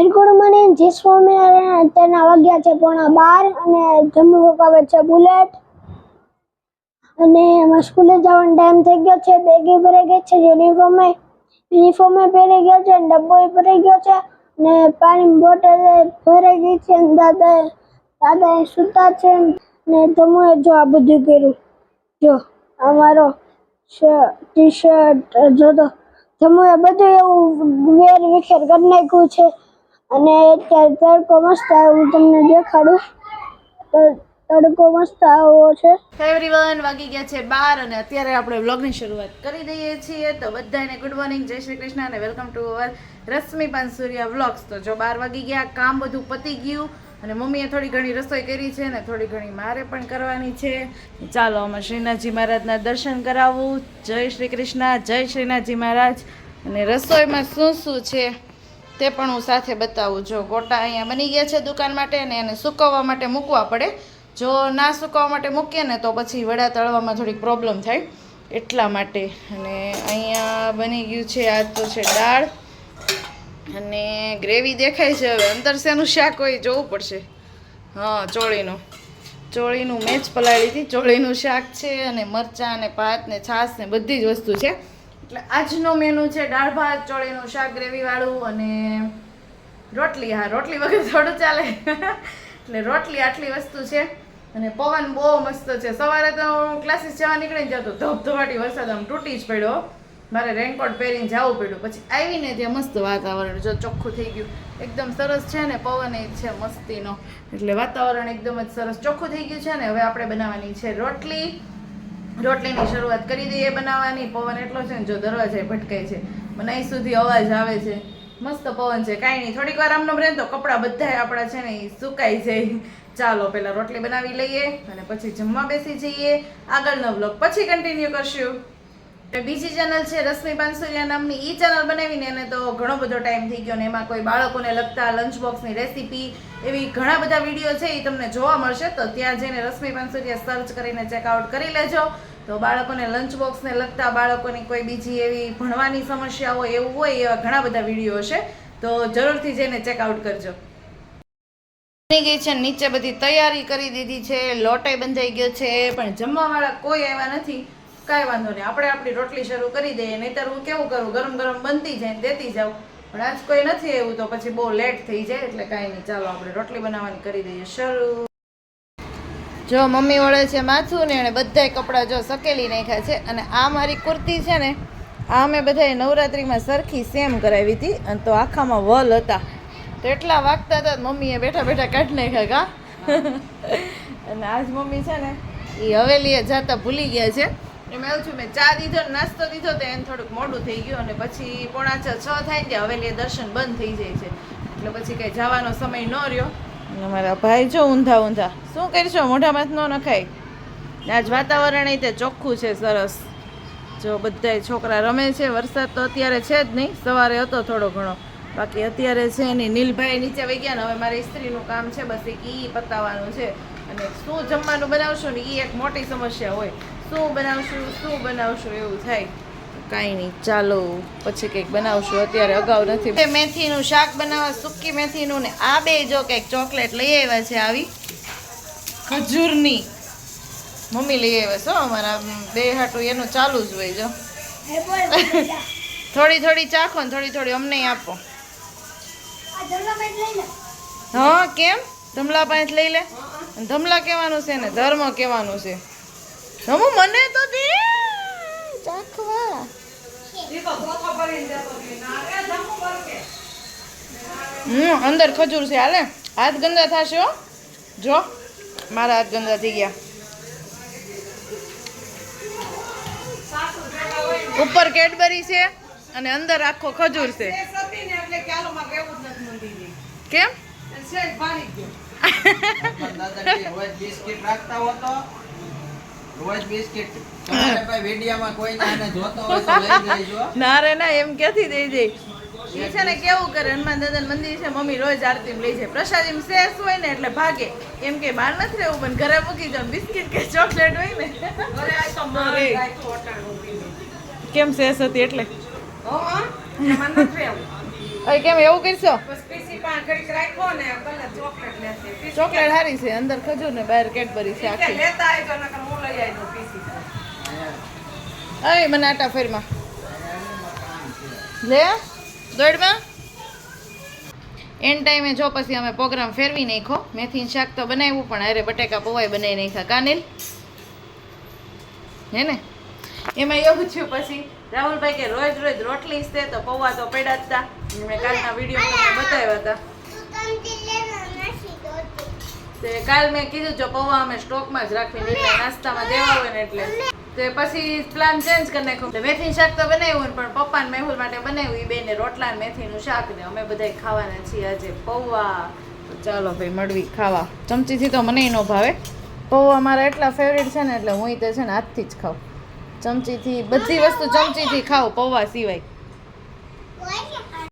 જય સ્વામિનારાયણ અત્યારના વાગ્યા છે પોણા બાર અને જમ્મુ રોકાવે છે બુલેટ. અને એમાં સ્કૂલે જવાનો ટાઈમ થઈ ગયો છે, બેગે ભરાઈ ગઈ છે, યુનિફોર્મે યુનિફોર્મે પહેરી ગયો છે ડબ્બો ભરાઈ ગયો છે ને પાણીની બોટલ ભરાઈ ગઈ છે દાદા દાદા સૂતા છે ને તમે જો આ બધું કર્યું. જો અમારો ટી શર્ટ જો તો જમુએ બધું એવું વેર વિખેર કરી નાખ્યું છે. અને તડકો મસ્ત આવ્યો હું તમને દેખાડું. તડ- તડકો મસ્ત આવ્યો છે. એવરીવન વાગી ગયા છે બાર અને અત્યારે આપણે વ્લોગની શરૂઆત કરી દઈએ છીએ. તો બધાને ગુડ મોર્નિંગ જય શ્રી કૃષ્ણ અને welcome to our Rashmi Pansuriya vlogs તો જો બાર વાગી ગયા, કામ બધું પતી ગયું અને મમ્મીએ થોડી ઘણી રસોઈ કરી છે ને થોડી ઘણી મારે પણ કરવાની છે. ચાલો અમે શ્રીનાથજી મહારાજના દર્શન કરાવવું જય શ્રી કૃષ્ણ, જય શ્રીનાથજી મહારાજ. અને રસોઈમાં શું શું છે? તે પણ હું સાથે બતાવું. જો ગોટા અહીંયા બની ગયા છે દુકાન માટે અને એને સુકવવા માટે મૂકવા પડે. જો ના સુકવવા માટે મૂકીએ ને તો પછી વડા તળવામાં થોડીક પ્રોબ્લેમ થાય. એટલા માટે. અને અહીંયા બની ગયું છે, આ તો છે દાળ. અને ગ્રેવી દેખાય છે હવે. અંદર શેનું શાક હોય જોવું પડશે. હા, ચોળીનું. ચોળીનું મેચ પલાળી હતી. ચોળીનું શાક છે અને મરચાં અને ભાત ને છાશ ને બધી જ વસ્તુ છે. એટલે આજનો મેનુ છે દાળ ભાત, ચોળીનું શાક, ગ્રેવીવાળું અને રોટલી. હા, રોટલી વગર થોડું ચાલે. એટલે રોટલી આટલી વસ્તુ છે. અને પવન બહુ મસ્ત છે. સવારે તો હું ક્લાસીસ જવા નીકળીને જતો ધબધબાટી વરસાદ આમ તૂટી જ પડ્યો. મારે રેનકોટ પહેરીને જવું પડ્યું. પછી આવીને ત્યાં મસ્ત વાતાવરણ. જો ચોખ્ખું થઈ ગયું. એકદમ સરસ છે ને, પવન એ છે મસ્તીનો. એટલે વાતાવરણ એકદમ જ સરસ ચોખ્ખું થઈ ગયું છે ને. હવે આપણે બનાવવાની છે રોટલી. રોટલીની શરૂઆત કરી દઈએ બનાવવાની. પવન એટલો છે ને જો દરવાજા ભટકાય છે. મને સુધી અવાજ આવે છે. મસ્ત પવન છે. કાંઈ નહીં, થોડીક વાર આમનો રહે તો કપડાં બધાય આપણા છે ને એ સુકાઈ જાય. ચાલો, પહેલાં રોટલી બનાવી લઈએ અને પછી જમવા બેસી જઈએ. આગળનો બ્લોગ પછી કન્ટિન્યુ કરશું. બીજી ચેનલ છે રશ્મિ પાનસુરિયા નામની. ઈ ચેનલ બનાવીને એને તો ઘણો બધો ટાઈમ થઈ ગયો ને એમાં કોઈ બાળકોને લગતા લંચ બોક્સની રેસીપી એવી ઘણા બધા વીડિયો છે એ તમને જોવા મળશે. તો ત્યાં જઈને રશ્મિ પાનસુરિયા સર્ચ કરીને ચેકઆઉટ કરી લેજો. તો બાળકોને લંચ બોક્સને લગતા બાળકોની કોઈ બીજી એવી ભણવાની સમસ્યા હોય એવું હોય એવા ઘણા બધા વીડિયો છે તો જરૂરથી જઈને ચેકઆઉટ કરજો. બની ગઈ છે, નીચે બધી તૈયારી કરી દીધી છે લોટાઈ બંધાઈ ગયો છે, પણ જમવાવાળા કોઈ આવ્યા નથી. કાંઈ વાંધો નહીં. આપણે આપણી રોટલી શરૂ કરી દઈએ નહીતર હું કેવું કરું? ગરમ ગરમ બનતી જાય ને દેતી જાઉં. પણ આજ કોઈ નથી એવું તો પછી બહુ લેટ થઈ જાય એટલે કાંઈ નહીં. ચાલો આપણે રોટલી બનાવવાની કરી દઈએ. શરૂ. જો મમ્મી વળે છે માથું ને એણે બધાય કપડાં જો સકેલી નાખ્યા છે અને આ મારી કુર્તી છે ને આ મેં બધાએ નવરાત્રિમાં સરખી સેમ કરાવી હતી અને તો આખામાં વલ હતા. તો એટલા વાગતા હતા મમ્મીએ બેઠા બેઠા કાઢી નાખ્યા કા? અને આજ મમ્મી છે ને એ હવેલીએ જતા ભૂલી ગયા છે. એમ એવું છું, મેં ચા દીધો નાસ્તો દીધો તો એને થોડુંક મોડું થઈ ગયું અને પછી પોણા છ છ થાય ને ત્યાં હવેલીએ દર્શન બંધ થઈ જાય છે. એટલે પછી કંઈ જવાનો સમય ન રહ્યો. અને મારા ભાઈ જો ઊંધા ઊંધા. શું કરશો? મોઢામાં ન નખાય. આજ વાતાવરણ એ તે ચોખ્ખું છે, સરસ. જો બધાય છોકરા રમે છે, વરસાદ તો અત્યારે છે જ નહીં. સવારે હતો થોડો ઘણો. બાકી અત્યારે છે નહીં નીલભાઈ નીચે વહી ગયા ને હવે મારે ઇસ્ત્રીનું કામ છે, બસ એક ઈ પતાવવાનું છે. અને શું જમવાનું બનાવશો ને એ એક મોટી સમસ્યા હોય. શું બનાવશું શું બનાવશું એવું થાય. કાંઈ નહીં, ચાલો, પછી કંઈક બનાવશું. અત્યારે અગાઉ નથી. મેથીનું શાક બનાવવા, સૂકી મેથીનું ને આ બે જો કંઈક ચોકલેટ લઈ આવ્યા છે આવી. ખજૂરની. મમ્મી લઈ આવ્યા છો અમારા બે હાટું એનું ચાલુ જ હોય જો. થોડી થોડી ચાખો ને થોડી થોડી અમને આપો. હા, કેમ? ધમલા પાંચ લઈ લે. ધમલા કહેવાનું છે ને? ધર્મ કહેવાનું છે? ધમુ મને તો દે. ચાખવા. હમ અંદર ખજૂર છે. હાલે હાથ ગંદા થશે હો. જો મારા હાથ ગંદા થઈ ગયા. ઉપર કેડબરી છે અને અંદર આખો ખજૂર છે. કેમ? બિસ્કિટ રાખતા હો તો રોજ બિસ્કિટ. તમારે ભાઈ કોઈ આને જોતો હોય તો લઈ જજો. ના રે ના એમ ક્યાંથી દઈ દે? એ છે ને કેવું કરે હનુમાન દાદા મંદિર છે મમ્મી રોજ આરતી લઈ જાય. પ્રસાદી શેષ હોય ને એટલે ભાગે. એમ કે બહાર નથી રહેવું પણ ઘરે મૂકી જાવ બિસ્કિટ કે ચોકલેટ હોય ને. કેમ શેષ હતી એટલે? હવે કેમ એવું કરશો? ચોકલેટ હારી સારી છે અંદર ખજૂર ને બહાર કેડબરી છે આખી. અય મને આટા ફેરમાં. લે, દોડમાં? એન ટાઈમે જો પછી અમે પ્રોગ્રામ ફેરવી નાખ્યો. મેથી શાક તો બનાવ્યું, પણ અરે બટેકા પૌવાય બનાવી નાખ્યા. કાનિલ હે ને? એમાં એવું થયું પછી, રાહુલભાઈ કે રોજ રોજ રોટલી છે તો પૌવા તો પડ્યા હતા મેં કાલના વીડિયો બતાવ્યા હતા. તે કાલ મેં કીધું જો પૌવા અમે સ્ટોકમાં જ રાખવી એટલે નાસ્તામાં દેવા હોય ને એટલે. તે પછી પ્લાન ચેન્જ કરી નાખ્યો. મેથીનું શાક તો બનાવ્યું પણ પપ્પા ને મેહુલ માટે બનાવ્યું એ બેને રોટલા ને મેથીનું શાક ને અમે બધા ખાવાના છીએ આજે પૌવા. ચાલો ભાઈ મળવી ખાવા. ચમચીથી તો મને નો ભાવે. પૌવા મારા એટલા ફેવરેટ છે ને એટલે હું તે છે ને હાથથી જ ખાઉં. ચમચીથી બધી વસ્તુ ચમચીથી ખાઉં પૌવા સિવાય.